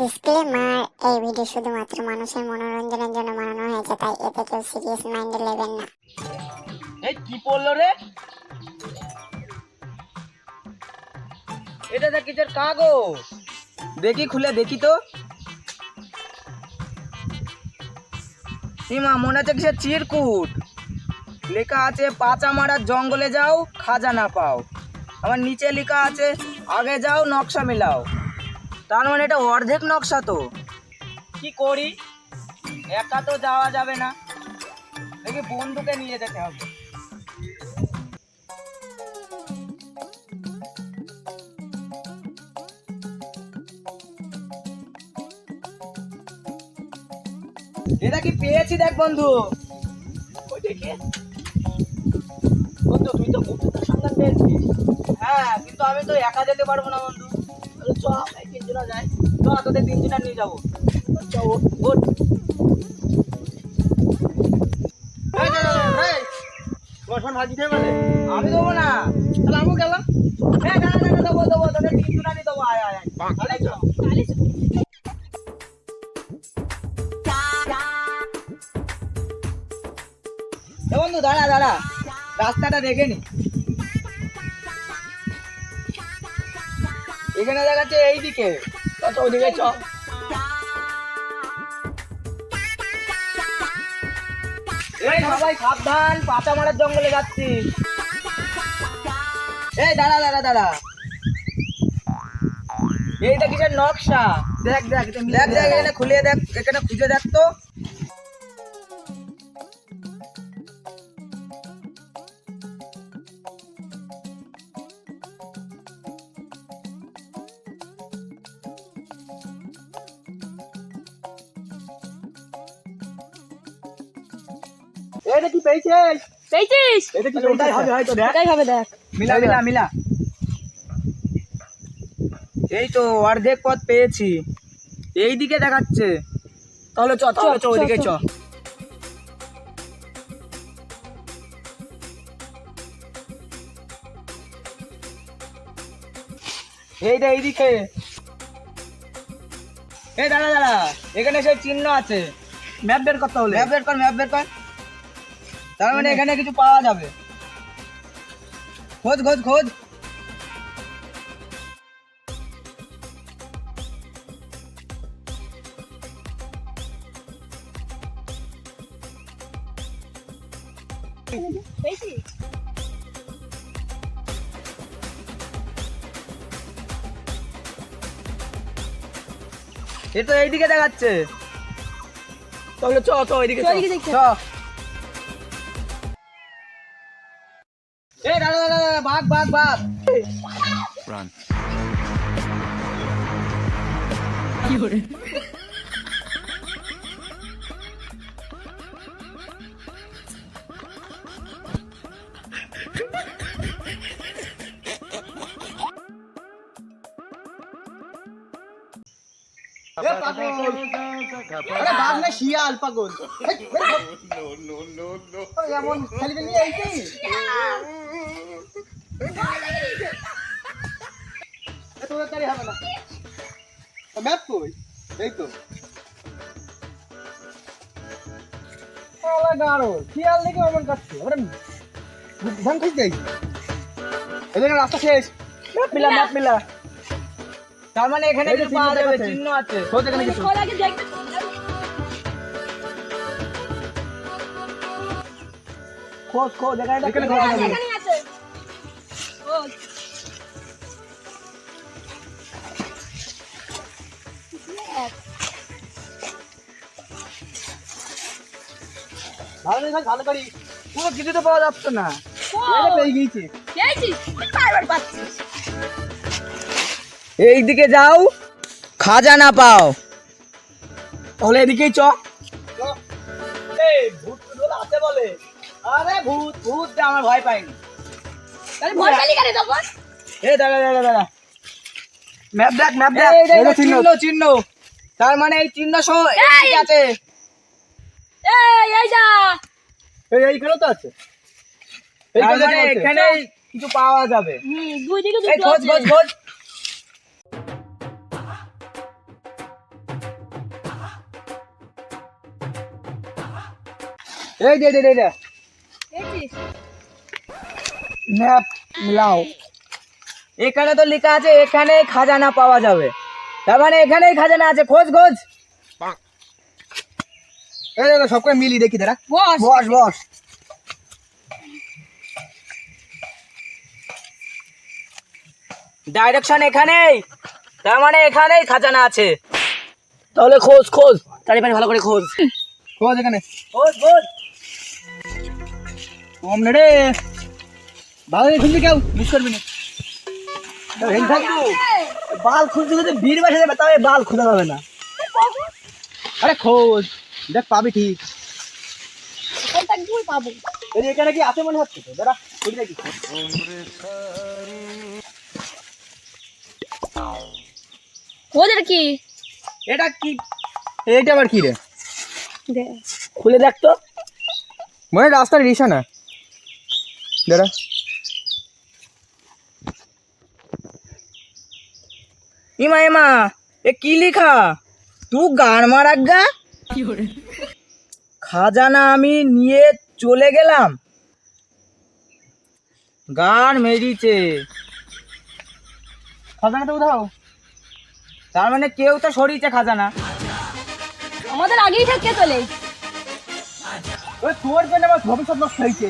Disclaimer এই video শুধুমাত্র মানুষের মনোরঞ্জনের জন্য বানানো হয়েছে, তাই এতে কেউ সিরিয়াস মাইন্ডে না। এই কি পড়ল রে? এটা দেখ কিসের কাগজ? দেখি খুলে, দেখি তো। সীমা, মনে হচ্ছে কিসের চিরকুট। লেখা আছে, পাচা মারার জঙ্গলে যাও, খাজা না পাও। আমার নিচে লেখা আছে, আগে যাও, নকশা মেলাও। তার মানে এটা অর্ধেক নকশা তো। কি করি? একা তো যাওয়া যাবে না। দেখি বন্ধুকে নিয়ে যেতে হবে। এটা কি পেয়েছি দেখ বন্ধু। দেখে। বন্ধু, তুই তো বন্ধুদের সন্ধান পেয়েছিস। হ্যাঁ কিন্তু আমি তো একা যেতে পারব না বন্ধু। তাহলে চ এই তিনজনা যাই চ তোদের তিনজনা নিয়ে যাব। চ ওঠ, ওঠ। এই, এই, এই, এই, তোমার ফোন ভাজি খেয়ে বলে আমি দেবো না। তাহলে আমিও গেলাম হ্যাঁ না না না দেবো দেবো তোদের তিনজনা নিয়ে দেবো। আয় আয় আয়। তাহলে চ এ বন্ধু দাঁড়া দাঁড়া। রাস্তাটা দেখে নি। এখানে দেখাচ্ছে এইদিকে। চ, ওদিকে চ। এই সবাই সাবধান পাতা মারার জঙ্গলে যাচ্ছি। এই দাঁড়া দাঁড়া দাঁড়া। এইটা কিসের নকশা? দেখ দেখ দেখ দেখ এখানে খুলে দেখ এখানে খুঁজে দেখ তো। এটা কি পেয়েছিস? পেয়েছিস? এটা কি ওটাই হবে হয়তো দেখ। এটাই হবে দেখ। মিলা মিলা মিলা। এই তো অর্ধেক পথ পেয়েছি। এই দিকে দেখাচ্ছে। তাহলে চ তাহলে চ চ, ওইদিকে চ। চ। এইটা এইদিকে। এই দাঁড়া দাঁড়া। এখানে সেই চিহ্ন আছে। ম্যাপ বের করতে হলে। ম্যাপ বের কর ম্যাপ বের কর। তার মানে এখানে কিছু পাওয়া যাবে। খোঁজ খোঁজ খোঁজ। এ তো এইদিকে দেখাচ্ছে। তাহলে চ চ এইদিকে চ, দাঁড়া দাঁড়া দাঁড়া ভাগ ভাগ ভাগ আরে বাঘ না শিয়াল পাগল। এমন খালি নিয়ে আইছি তোর তাড়ি হবে না। ম্যাপ কই? এই তো। শিয়াল দেখে অমন কাটছে? ধান ঠিক যাই এদিকে রাস্তা শেষ। ম্যাপ মিলা ম্যাপ মিলা। তার মানে এখানে কিছু পাওয়া চিহ্ন যাবে চিহ্ন আছে। এখানে কিছু। খোঁজ খোঁজ এখানে এখানে খোঁজ আছে। আছে। এখানেই ভালো করি। পুরো কিছু তো পাওয়া যাচ্ছে না। পেয়ে গিয়েছি। বারবার পাচ্ছিস এই দিকে যাও। খাজা না পাও। তাহলে এদিকেই চ। ভূত বলে। আরে ভূত ভূত আমার ভয় পাইনি। তার মানে এই চিহ্ন সহ আছে। তো মানে। এখানে কিছু পাওয়া যাবে। খোঁজ খোঁজ খোঁজ। এই দে দে দে দে। ম্যাপ মিলাও এখানে তো লেখা আছে এখানে খাজানা পাওয়া যাবে। তার মানে এখানেই খাজানা আছে। খোঁজ খোঁজ। এই দাদা সব করে মিলি দেখি দাঁড়া বস। বস বস। ডাইরেকশন এখানেই। তার মানে এখানেই খাজানা আছে। তাহলে খোঁজ খোঁজ। চারিপাশে ভালো করে খোঁজ। খোঁজ এখানে খোঁজ খোঁজ কম না রে ভালো করে খুলবি কেউ? মিস করবি না। বাল খুঁজতে খুঁজতে ভিড় বাসে যাবে তবে বাল খোঁজা যাবে না। আরে খোঁজ দেখ পাবি ঠিক। পাবো। এখানে কি আছে মনে হচ্ছে? দাঁড়া খুঁজে দেখি। ওদের কি? এটা কি? এইটা আবার কি রে? খুলে দেখ তো। মনে রাস্তার নিশানা দাঁড়া। ইমা ইমা এ কি লিখা? তু গান মারাগা খাজানা আমি নিয়ে চলে গেলাম। গান মেরিছে। খাজানা তো উঠাও তার মানে কেউ তো সরিয়েছে খাজানা। আমাদের আগেই থাকতে চলে ওই তোর জন্য আমার ভবিষ্যৎ নষ্ট হয়েছে।